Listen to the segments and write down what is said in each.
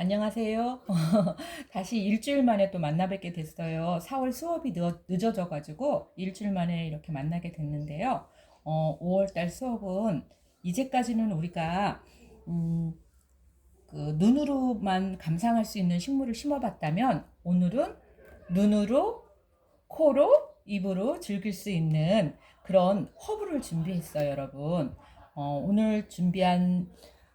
안녕하세요. 다시 일주일 만에 또 만나 뵙게 됐어요. 4월 수업이 늦어, 늦어져가지고 일주일 만에 이렇게 만나게 됐는데요. 어, 5월달 수업은 이제까지는 우리가 음, 그 눈으로만 감상할 수 있는 식물을 심어봤다면 오늘은 눈으로, 코로, 입으로 즐길 수 있는 그런 허브를 준비했어요, 여러분. 어, 오늘 준비한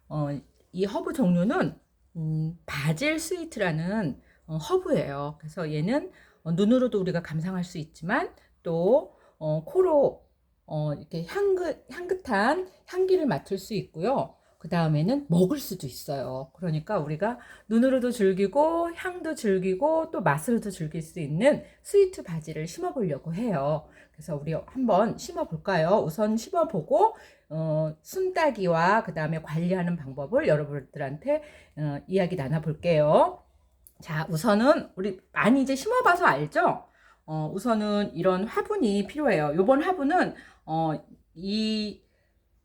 어, 이 허브 종류는 음, 바질 스위트라는 어, 허브예요. 그래서 얘는 어, 눈으로도 우리가 감상할 수 있지만 또 어, 코로 어, 이렇게 향긋, 향긋한 향기를 맡을 수 있고요. 그 다음에는 먹을 수도 있어요. 그러니까 우리가 눈으로도 즐기고 향도 즐기고 또 맛으로도 즐길 수 있는 스위트 바지를 심어 보려고 해요. 그래서 우리 한번 심어 볼까요? 우선 심어 보고 어, 순따기와 그 다음에 관리하는 방법을 여러분들한테 어, 이야기 나눠 볼게요. 자, 우선은 우리 많이 이제 심어봐서 알죠? 어, 우선은 이런 화분이 필요해요. 요번 화분은 어, 이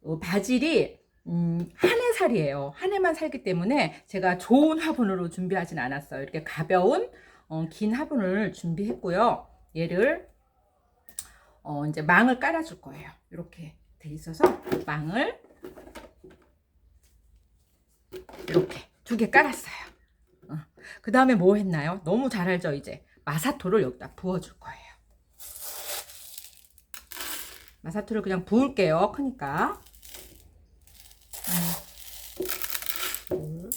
어, 바질이 음, 한 해 살이에요. 한 해만 살기 때문에 제가 좋은 화분으로 준비하진 않았어요. 이렇게 가벼운 어, 긴 화분을 준비했고요. 얘를 어, 이제 망을 깔아줄 거예요. 이렇게 돼 있어서 망을 이렇게 두 개 깔았어요. 어. 그 다음에 뭐 했나요? 너무 잘 알죠, 이제. 마사토를 여기다 부어줄 거예요. 마사토를 그냥 부을게요. 크니까. 음.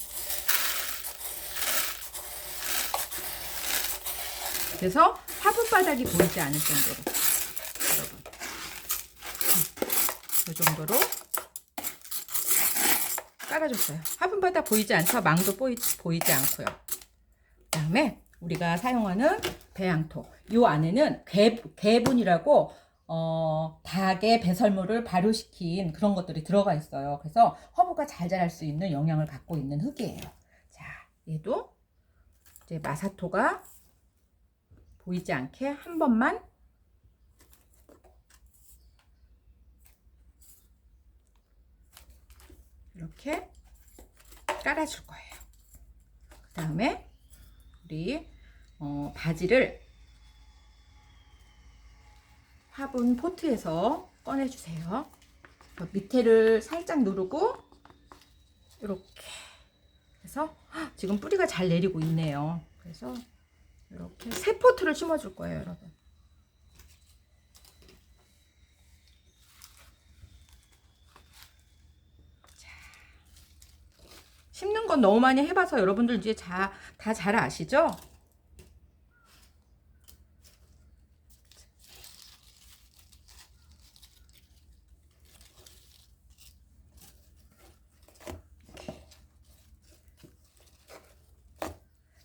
그래서 화분 바닥이 보이지 않을 정도로 여러분 이 정도로 깔아줬어요. 화분 바닥 보이지 않죠? 망도 보이, 보이지 않고요. 그 다음에 우리가 사용하는 배양토. 이 안에는 개, 개분이라고 어, 닭의 배설물을 발효시킨 그런 것들이 들어가 있어요. 그래서 허브가 잘 자랄 수 있는 영향을 갖고 있는 흙이에요. 자, 얘도 이제 마사토가 보이지 않게 한 번만 이렇게 깔아줄 거예요. 그 다음에 우리 어, 바지를 화분 포트에서 꺼내주세요. 밑에를 살짝 누르고 이렇게 해서 헉, 지금 뿌리가 잘 내리고 있네요. 그래서 이렇게 새 포트를 심어줄 거예요, 여러분. 심는 건 너무 많이 해봐서 여러분들 이제 다 잘 아시죠?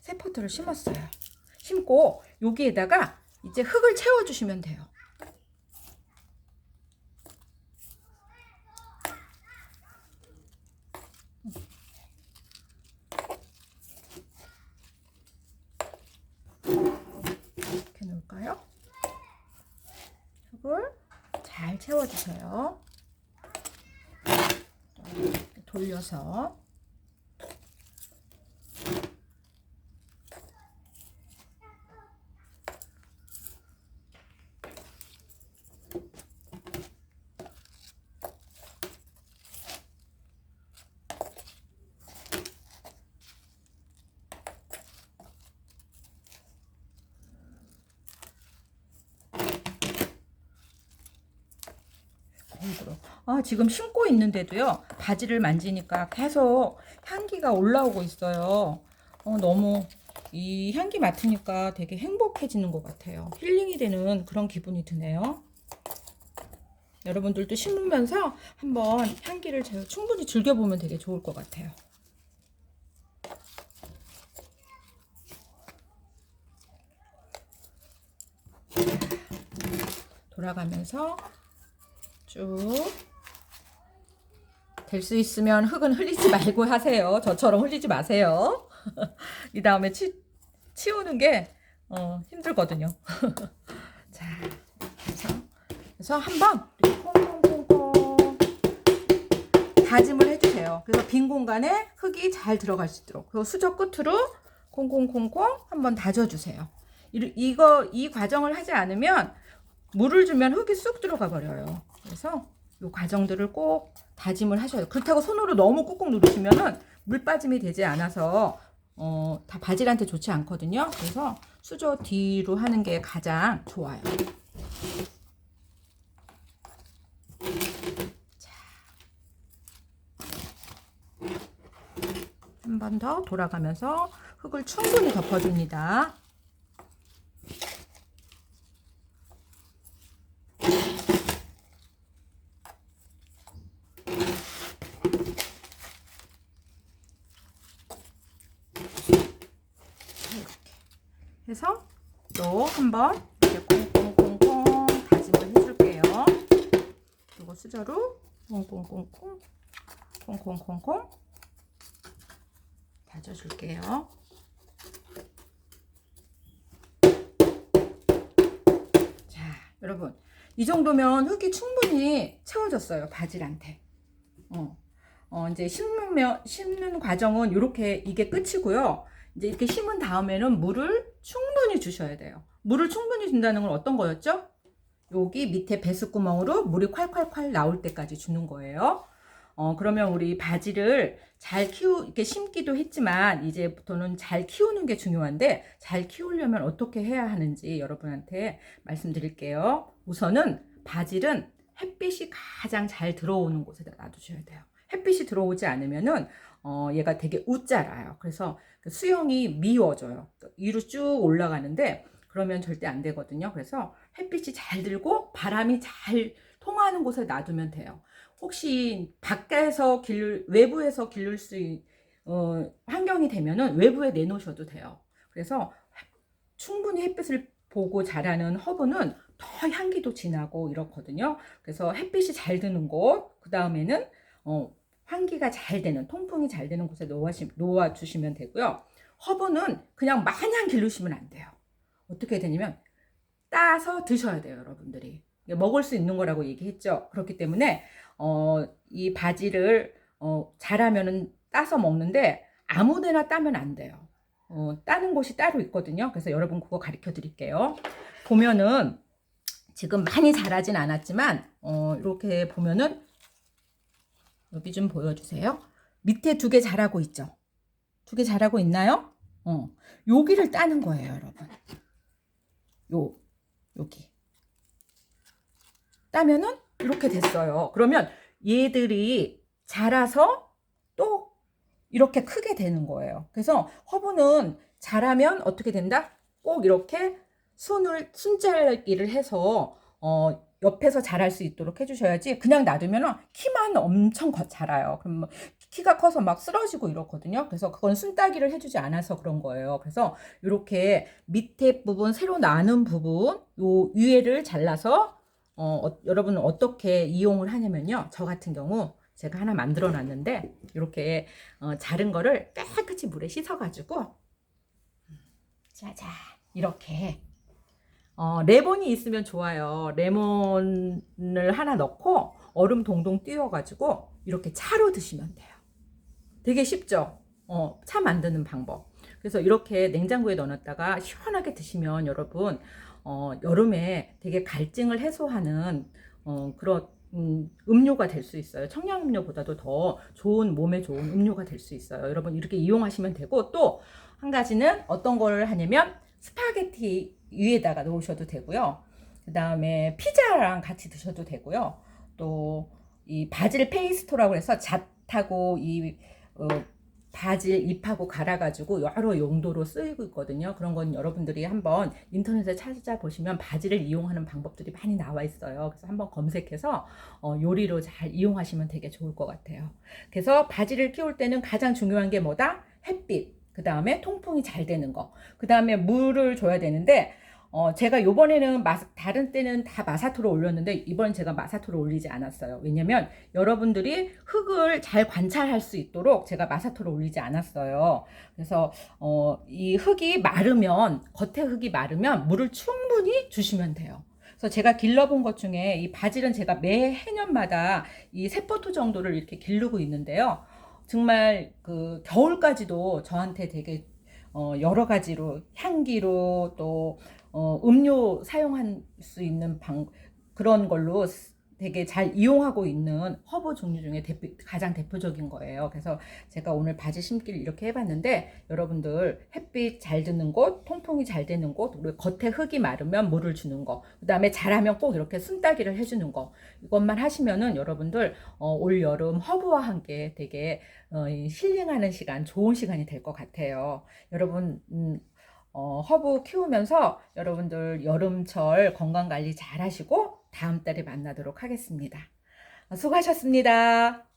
새 포트를 심었어요. 심고 여기에다가 이제 흙을 채워주시면 돼요. 놓을까요? 흙을 잘 채워주세요. 돌려서 일부러. 아, 지금 심고 있는데도요, 바지를 만지니까 계속 향기가 올라오고 있어요. 어, 너무 이 향기 맡으니까 되게 행복해지는 것 같아요. 힐링이 되는 그런 기분이 드네요. 여러분들도 심으면서 한번 향기를 충분히 즐겨보면 되게 좋을 것 같아요. 돌아가면서 쭉. 될 수 있으면 흙은 흘리지 말고 하세요. 저처럼 흘리지 마세요. 이 다음에 치, 치우는 게 어, 힘들거든요. 자, 그래서, 그래서 한번 콩콩콩콩 다짐을 해주세요. 그래서 빈 공간에 흙이 잘 들어갈 수 있도록. 그리고 수저 끝으로 콩콩콩콩 한번 다져주세요. 이- 이거 이 과정을 하지 않으면 물을 주면 흙이 쑥 들어가 버려요. 그래서 이 과정들을 꼭 다짐을 하셔야 돼요. 그렇다고 손으로 너무 꾹꾹 누르시면은 물 빠짐이 되지 않아서 어, 다 바질한테 좋지 않거든요. 그래서 수저 뒤로 하는 게 가장 좋아요. 한 번 더 돌아가면서 흙을 충분히 덮어줍니다. 해서 또 한번 이렇게 콩콩콩콩 다짐을 해줄게요. 그리고 수저로 콩콩콩콩 콩콩콩콩 다져줄게요. 자, 여러분. 이 정도면 흙이 충분히 채워졌어요. 바질한테. 어, 어, 이제 심으면, 심는 과정은 이렇게 이게 끝이고요. 이제 이렇게 심은 다음에는 물을 충분히 주셔야 돼요. 물을 충분히 준다는 건 어떤 거였죠? 여기 밑에 배수구멍으로 물이 콸콸콸 나올 때까지 주는 거예요. 어, 그러면 우리 바지를 잘 키우, 이렇게 심기도 했지만, 이제부터는 잘 키우는 게 중요한데, 잘 키우려면 어떻게 해야 하는지 여러분한테 말씀드릴게요. 우선은 바질은 햇빛이 가장 잘 들어오는 곳에다 놔두셔야 돼요. 햇빛이 들어오지 않으면은, 어, 얘가 되게 웃자라요. 그래서 그 수영이 미워져요. 위로 쭉 올라가는데, 그러면 절대 안 되거든요. 그래서 햇빛이 잘 들고 바람이 잘 통하는 곳에 놔두면 돼요. 혹시 밖에서 길 외부에서 기를 수 있, 어, 환경이 되면은 외부에 내놓으셔도 돼요. 그래서 충분히 햇빛을 보고 자라는 허브는 더 향기도 진하고 이렇거든요. 그래서 햇빛이 잘 드는 곳, 그 다음에는 어, 환기가 잘 되는 통풍이 잘 되는 곳에 놓아시, 놓아 주시면 되고요. 허브는 그냥 마냥 기르시면 안 돼요. 어떻게 되냐면 따서 드셔야 돼요, 여러분들이. 먹을 수 있는 거라고 얘기했죠. 그렇기 때문에 어, 이 바지를 어, 자라면은 따서 먹는데 아무데나 따면 안 돼요. 어, 따는 곳이 따로 있거든요. 그래서 여러분 그거 가르쳐 드릴게요. 보면은 지금 많이 자라진 않았지만 어, 이렇게 보면은 여기 좀 보여주세요. 밑에 두 개 자라고 있죠. 두 개 자라고 있나요? 어, 여기를 따는 거예요, 여러분. 요 여기 따면은 이렇게 됐어요. 그러면 얘들이 자라서 또 이렇게 크게 되는 거예요. 그래서 허브는 자라면 어떻게 된다? 꼭 이렇게 순을 순자르기를 해서 어 옆에서 자랄 수 있도록 해주셔야지 그냥 놔두면 키만 엄청 거- 자라요. 그럼 뭐 키가 커서 막 쓰러지고 이렇거든요. 그래서 그건 순따기를 해주지 않아서 그런 거예요. 그래서 이렇게 밑에 부분 새로 나는 부분 요 위에를 잘라서 어, 어, 여러분은 어떻게 이용을 하냐면요. 저 같은 경우 제가 하나 만들어 놨는데 이렇게 어, 자른 거를 깨끗이 물에 씻어 가지고 짜잔 이렇게 어, 레몬이 있으면 좋아요. 레몬을 하나 넣고 얼음 동동 띄워 가지고 이렇게 차로 드시면 돼요. 되게 쉽죠? 어, 차 만드는 방법. 그래서 이렇게 냉장고에 넣어놨다가 시원하게 드시면 여러분 어, 여름에 되게 갈증을 해소하는 어, 그런 음, 음료가 될 수 있어요. 청량음료보다도 더 좋은 몸에 좋은 음료가 될 수 있어요. 여러분 이렇게 이용하시면 되고 또 한 가지는 어떤 걸 하냐면 스파게티 위에다가 놓으셔도 되고요. 그 다음에 피자랑 같이 드셔도 되고요. 또 이 바질 페이스토라고 해서 잣하고 이 어, 바질 잎하고 갈아가지고 여러 용도로 쓰이고 있거든요. 그런 건 여러분들이 한번 인터넷에 찾아보시면 바질을 이용하는 방법들이 많이 나와 있어요. 그래서 한번 검색해서 어, 요리로 잘 이용하시면 되게 좋을 것 같아요. 그래서 바질을 키울 때는 가장 중요한 게 뭐다? 햇빛. 그 다음에 통풍이 잘 되는 거. 그 다음에 물을 줘야 되는데 어, 제가 요번에는 마, 다른 때는 다 마사토로 올렸는데 이번 제가 마사토로 올리지 않았어요. 왜냐면 여러분들이 흙을 잘 관찰할 수 있도록 제가 마사토로 올리지 않았어요. 그래서 어, 이 흙이 마르면 겉에 흙이 마르면 물을 충분히 주시면 돼요. 그래서 제가 길러본 것 중에 이 바질은 제가 매 해년마다 이 세포토 정도를 이렇게 기르고 있는데요. 정말 그 겨울까지도 저한테 되게 어 여러 가지로 향기로 또 어 음료 사용할 수 있는 방 그런 걸로 되게 잘 이용하고 있는 허브 종류 중에 대표, 가장 대표적인 거예요. 그래서 제가 오늘 바지 심기를 이렇게 해봤는데 여러분들 햇빛 잘 드는 곳, 통풍이 잘 되는 곳, 그리고 겉에 흙이 마르면 물을 주는 거, 그 다음에 자라면 꼭 이렇게 순따기를 해주는 거 이것만 하시면은 여러분들 어, 올 여름 허브와 함께 되게 어, 이 힐링하는 시간, 좋은 시간이 될 것 같아요. 여러분 음, 어, 허브 키우면서 여러분들 여름철 건강 관리 잘 하시고 다음 달에 만나도록 하겠습니다. 수고하셨습니다.